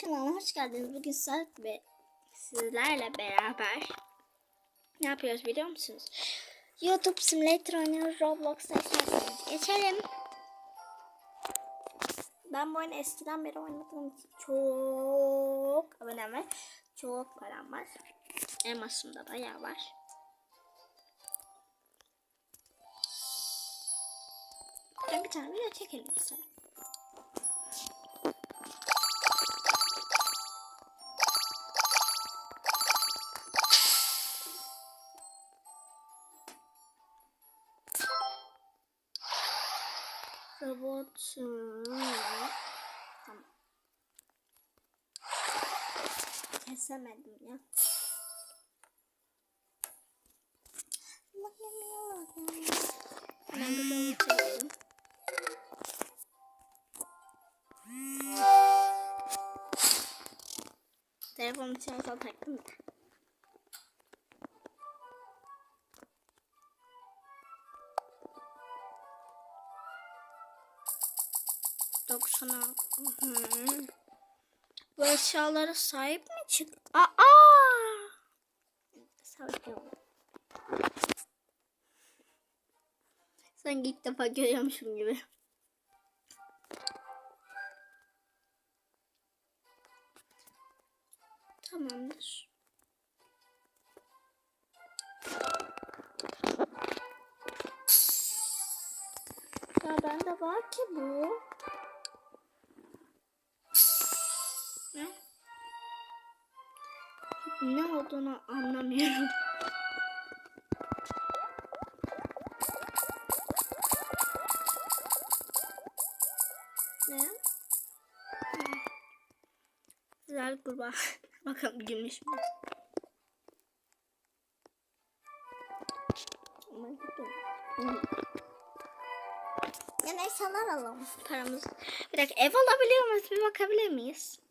Kanalıma hoş geldiniz. Bugün Sarp ve sizlerle beraber ne yapıyoruz biliyor musunuz? YouTube Simulator oynuyoruz. Roblox'ta isterseniz geçelim. Ben bu oyunu eskiden beri oynadığım için çok abonem var. Çok param var. Elmasımda bayağı var. Ben bir tane video çekelim mesela. Robot Tamam. Kesemedim ya. Bir robot çekelim. Telefonu şarja taktım da. Doksana. Hı. Bu eşyalara sahip mi çık? Aa! Saçmalama. Sanki ilk defa görüyormuşum gibi. Tamamdır. Ya bende var ki bu. Ne olduğunu anlamıyorum. Ne? Güzel kurbağa. Bakalım gümüş mü? Yani eşyalar alalım paramız. Bir dakika ev alabiliyor muyuz? Bir bakabilir miyiz?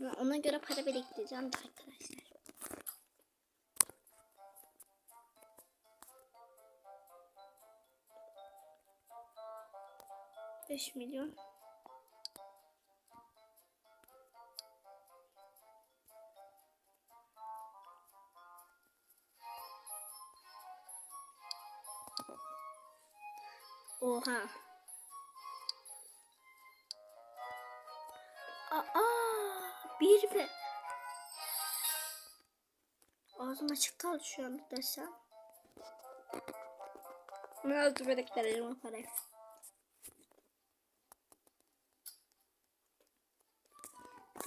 Ona göre para biriktireceğim de arkadaşlar. Beş milyon. Oha. Aa, bir ve ağzım açık kaldı şu an desem. Ne oldu bebekler elime parayı.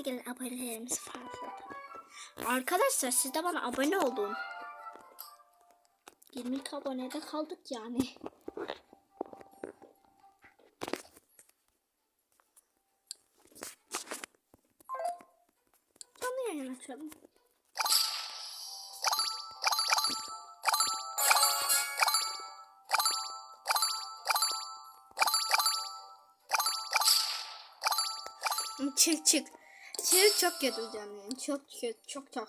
Gelin abonelerimizi fazla. Arkadaşlar siz de bana abone olun. 20 abonede kaldık yani. Yayın açalım. Çık çık. Çık çok kötü canım. yani. Çok kötü. Çok çok.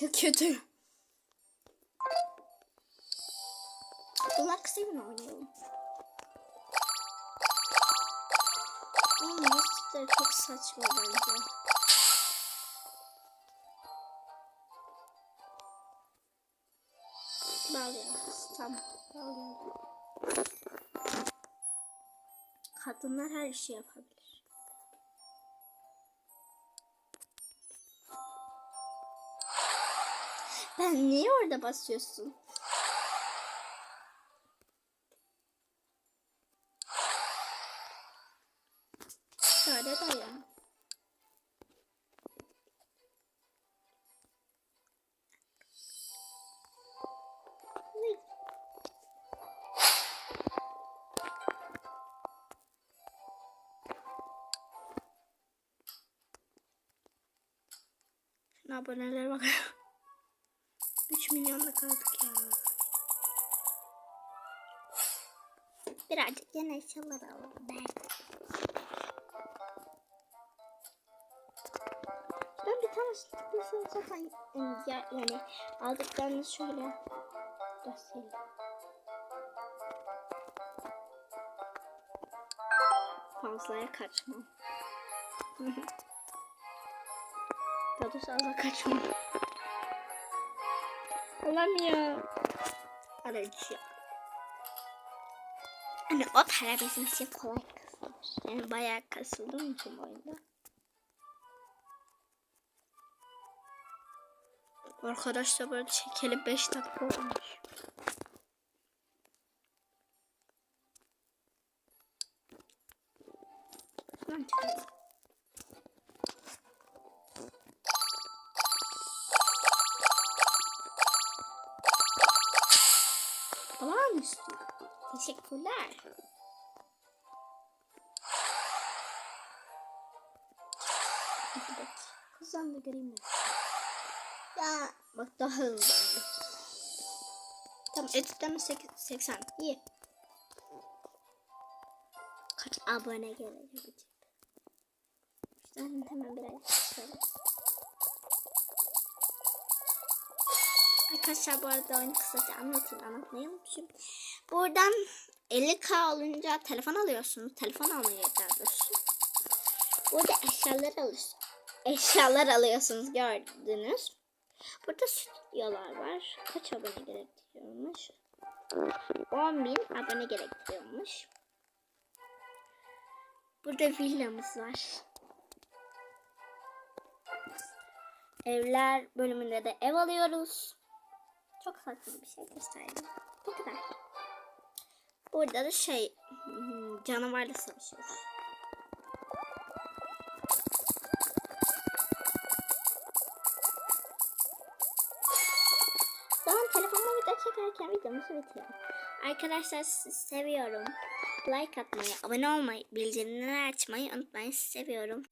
Çok kötü. Bunlar kısayım mı oynayalım? Müzikleri çok saçma bence. Tamam. Kadınlar her işi yapabilir. Ben niye orada basıyorsun? Şöyle de abonelere bak. 3 milyonda kaldık ya. Birazcık yine eşyalar alalım belki. Ben bir tane tıklasın zaten ya, yani aldıklarını şöyle göstereyim. fazlaya kaçmam. Daha da fazla kaçmam. Olamıyor. Aracı. Hani o para bizim için kolay kasılır. Yani bayağı kasıldığım için oyunda. Arkadaşlar böyle çekeli 5 dakika olmuş. Teşekkürler. Hadi bak. Kızdan da göreyim mi? Ya bak daha hızlandı. Tamam editleme 80. İyi. Kaç abone gelecek? Şuradan hemen biraz şöyle. Arkadaşlar bu arada oyunu kısaca anlatayım. Anlatmayı unutmuşum. Buradan 50k olunca telefon alıyorsunuz. Telefon daha doğrusu. Burada eşyalar alıyorsunuz. Eşyalar alıyorsunuz gördünüz. Burada stüdyolar var. Kaç abone gerektiriyormuş? 10.000 abone gerektiriyormuş. Burada villamız var. Evler bölümünde de ev alıyoruz. Çok saçma bir şey gösterdim. Bu kadar. Burada da şey canavarla savaşıyoruz. Zaman telefonla video çekerken videomuzu bitirelim. Arkadaşlar seviyorum. Like atmayı, abone olmayı, bildirimleri açmayı unutmayın. Sizi seviyorum.